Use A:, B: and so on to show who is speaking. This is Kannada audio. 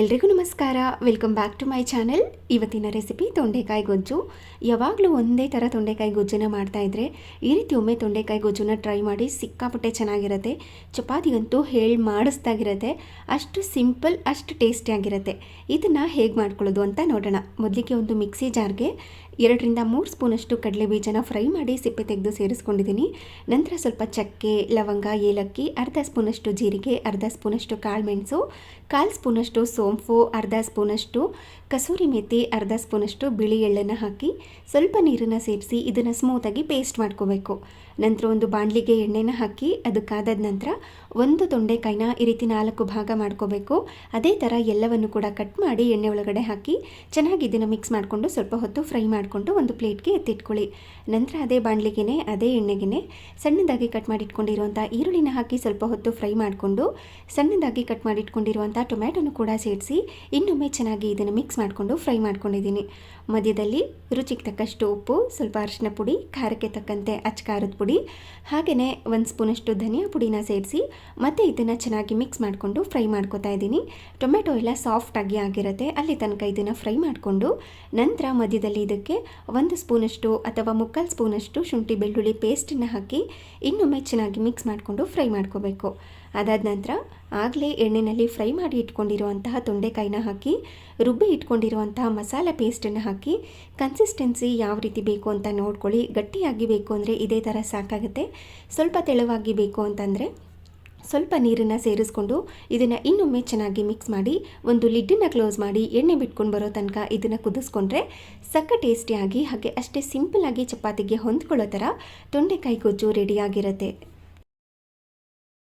A: ಎಲ್ರಿಗೂ ನಮಸ್ಕಾರ. Welcome back to my channel ಇವತ್ತಿನ ರೆಸಿಪಿ ತೊಂಡೆಕಾಯಿ ಗೊಜ್ಜು. ಯಾವಾಗಲೂ ಒಂದೇ ಥರ ತೊಂಡೆಕಾಯಿ ಗೊಜ್ಜನ್ನ ಮಾಡ್ತಾ ಇದ್ರೆ ಈ ರೀತಿ ಒಮ್ಮೆ ತೊಂಡೆಕಾಯಿ ಗೊಜ್ಜನ್ನ ಟ್ರೈ ಮಾಡಿ ಸಿಕ್ಕಾಪಟ್ಟೆ ಚೆನ್ನಾಗಿರುತ್ತೆ. ಚಪಾತಿಗಂತೂ ಹೇಳಿ ಮಾಡಿಸ್ದಾಗಿರುತ್ತೆ. ಅಷ್ಟು ಸಿಂಪಲ್ ಅಷ್ಟು ಟೇಸ್ಟಿಯಾಗಿರುತ್ತೆ ಇದನ್ನು ಹೇಗೆ ಮಾಡ್ಕೊಳ್ಳೋದು ಅಂತ ನೋಡೋಣ. ಮೊದಲಿಗೆ ಒಂದು ಮಿಕ್ಸಿ ಜಾರ್ಗೆ ಎರಡರಿಂದ ಮೂರು ಸ್ಪೂನಷ್ಟು ಕಡಲೆ ಬೀಜನ ಫ್ರೈ ಮಾಡಿ ಸಿಪ್ಪೆ ತೆಗೆದು ಸೇರಿಸ್ಕೊಂಡಿದ್ದೀನಿ ನಂತರ ಸ್ವಲ್ಪ ಚಕ್ಕೆ, ಲವಂಗ, ಏಲಕ್ಕಿ, ಅರ್ಧ ಸ್ಪೂನಷ್ಟು ಜೀರಿಗೆ, ಅರ್ಧ ಸ್ಪೂನಷ್ಟು ಕಾಳುಮೆಣಸು ಕಾಲು ಸ್ಪೂನಷ್ಟು ಸೋಂಪು ಅರ್ಧ ಸ್ಪೂನಷ್ಟು, ಕಸೂರಿ ಮೆತ್ತಿ ಅರ್ಧ ಸ್ಪೂನಷ್ಟು ಬಿಳಿ ಎಳ್ಳನ್ನು ಹಾಕಿ ಸ್ವಲ್ಪ ನೀರನ್ನು ಸೇರಿಸಿ ಇದನ್ನು ಸ್ಮೂತಾಗಿ ಪೇಸ್ಟ್ ಮಾಡ್ಕೋಬೇಕು. ನಂತರ ಒಂದು ಬಾಣಲಿಗೆ ಎಣ್ಣೆನ ಹಾಕಿ ಅದು ಕಾದಾದ ನಂತರ ಒಂದು ತೊಂಡೆಕಾಯಿನ ಈ ರೀತಿ ನಾಲ್ಕು ಭಾಗ ಮಾಡ್ಕೋಬೇಕು. ಅದೇ ಥರ ಎಲ್ಲವನ್ನು ಕೂಡ ಕಟ್ ಮಾಡಿ ಎಣ್ಣೆ ಒಳಗಡೆ ಹಾಕಿ ಚೆನ್ನಾಗಿ ಇದನ್ನು ಮಿಕ್ಸ್ ಮಾಡಿಕೊಂಡು ಸ್ವಲ್ಪ ಹೊತ್ತು ಫ್ರೈ ಮಾಡಿಕೊಂಡು ಒಂದು ಪ್ಲೇಟ್ಗೆ ಎತ್ತಿಟ್ಕೊಳ್ಳಿ. ನಂತರ ಅದೇ ಬಾಣಲಿಗೆನೆ, ಅದೇ ಎಣ್ಣೆಗೆ ಸಣ್ಣದಾಗಿ ಕಟ್ ಮಾಡಿಟ್ಕೊಂಡಿರುವಂಥ ಈರುಳ್ಳಿನ ಹಾಕಿ ಸ್ವಲ್ಪ ಹೊತ್ತು ಫ್ರೈ ಮಾಡಿಕೊಂಡು ಸಣ್ಣದಾಗಿ ಕಟ್ ಮಾಡಿಟ್ಕೊಂಡಿರುವಂಥ ಟೊಮ್ಯಾಟೊನು ಕೂಡ ಸೇರಿಸಿ ಇನ್ನೊಮ್ಮೆ ಚೆನ್ನಾಗಿ ಇದನ್ನು ಮಿಕ್ಸ್ ಮಾಡಿಕೊಂಡು ಫ್ರೈ ಮಾಡ್ಕೊಂಡಿದ್ದೀನಿ. ಮಧ್ಯದಲ್ಲಿ ರುಚಿಗೆ ತಕ್ಕಷ್ಟು ಉಪ್ಪು, ಸ್ವಲ್ಪ ಅರಿಶಿನ ಪುಡಿ, ಖಾರಕ್ಕೆ ತಕ್ಕಂತೆ ಅಚ್ಚ ಖಾರದ ಪುಡಿ, ಹಾಗೆಯೇ ಒಂದು ಸ್ಪೂನಷ್ಟು ಧನಿಯಾ ಪುಡಿನ ಸೇರಿಸಿ ಮತ್ತೆ ಇದನ್ನು ಚೆನ್ನಾಗಿ ಮಿಕ್ಸ್ ಮಾಡಿಕೊಂಡು ಫ್ರೈ ಮಾಡ್ಕೊತಾ ಇದ್ದೀನಿ. ಟೊಮೆಟೊ ಎಲ್ಲ ಸಾಫ್ಟಾಗಿ ಆಗಿರುತ್ತೆ, ಅಲ್ಲಿ ತನಕ ಇದನ್ನು ಫ್ರೈ ಮಾಡಿಕೊಂಡು ನಂತರ ಮಧ್ಯದಲ್ಲಿ ಇದಕ್ಕೆ ಒಂದು ಸ್ಪೂನಷ್ಟು ಅಥವಾ ಮುಕ್ಕಾಲು ಸ್ಪೂನಷ್ಟು ಶುಂಠಿ ಬೆಳ್ಳುಳ್ಳಿ ಪೇಸ್ಟನ್ನು ಹಾಕಿ ಇನ್ನೊಮ್ಮೆ ಚೆನ್ನಾಗಿ ಮಿಕ್ಸ್ ಮಾಡಿಕೊಂಡು ಫ್ರೈ ಮಾಡ್ಕೋಬೇಕು. ಅದಾದ ನಂತರ ಆಗಲೇ ಎಣ್ಣೆಯಲ್ಲಿ ಫ್ರೈ ಮಾಡಿ ಇಟ್ಕೊಂಡಿರುವಂತಹ ತೊಂಡೆಕಾಯಿನ ಹಾಕಿ, ರುಬ್ಬಿ ಇಟ್ಕೊಂಡಿರುವಂತಹ ಮಸಾಲೆ ಪೇಸ್ಟನ್ನು ಹಾಕಿ ಕನ್ಸಿಸ್ಟೆನ್ಸಿ ಯಾವ ರೀತಿ ಬೇಕು ಅಂತ ನೋಡ್ಕೊಳ್ಳಿ. ಗಟ್ಟಿಯಾಗಿ ಬೇಕು ಅಂದರೆ ಇದೇ ಥರ ಸಾಕಾಗುತ್ತೆ. ಸ್ವಲ್ಪ ತೆಳುವಾಗಿ ಬೇಕು ಅಂತಂದರೆ ಸ್ವಲ್ಪ ನೀರನ್ನು ಸೇರಿಸ್ಕೊಂಡು ಇದನ್ನು ಇನ್ನೊಮ್ಮೆ ಚೆನ್ನಾಗಿ ಮಿಕ್ಸ್ ಮಾಡಿ, ಒಂದು ಲಿಡ್ಡನ್ನು ಕ್ಲೋಸ್ ಮಾಡಿ, ಎಣ್ಣೆ ಬಿಟ್ಕೊಂಡು ಬರೋ ತನಕ ಇದನ್ನು ಕುದಿಸ್ಕೊಂಡ್ರೆ ಸಕ್ಕ ಟೇಸ್ಟಿಯಾಗಿ ಹಾಗೆ ಅಷ್ಟೇ ಸಿಂಪಲ್ಲಾಗಿ ಚಪಾತಿಗೆ ಹೊಂದ್ಕೊಳ್ಳೋ ಥರ ತೊಂಡೆಕಾಯಿ ಗೊಜ್ಜು ರೆಡಿಯಾಗಿರುತ್ತೆ